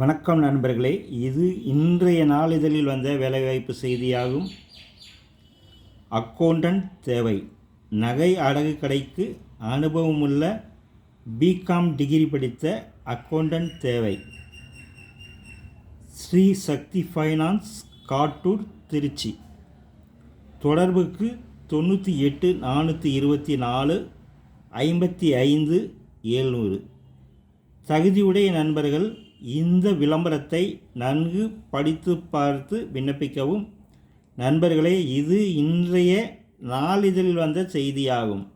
வணக்கம் நண்பர்களே இது இன்றைய நாளிதழில் வந்த வேலைவாய்ப்பு செய்தியாகும். அக்கௌண்டன்ட் தேவை. நகை அடகு கடைக்கு அனுபவமுள்ள பிகாம் டிகிரி படித்த அக்கௌண்டன்ட் தேவை. ஸ்ரீ சக்தி ஃபைனான்ஸ் காட்டூர் திருச்சி. தொடர்புக்கு தொண்ணூற்றி எட்டு நானூற்றி இருபத்தி நாலு ஐம்பத்தி ஐந்து ஏழ்நூறு தகுதியுடைய நண்பர்கள் இந்த விளம்பரத்தை நன்கு படித்து பார்த்து விண்ணப்பிக்கவும். நண்பர்களே இது இன்றைய நாளிதழில் வந்த செய்தியாகும்.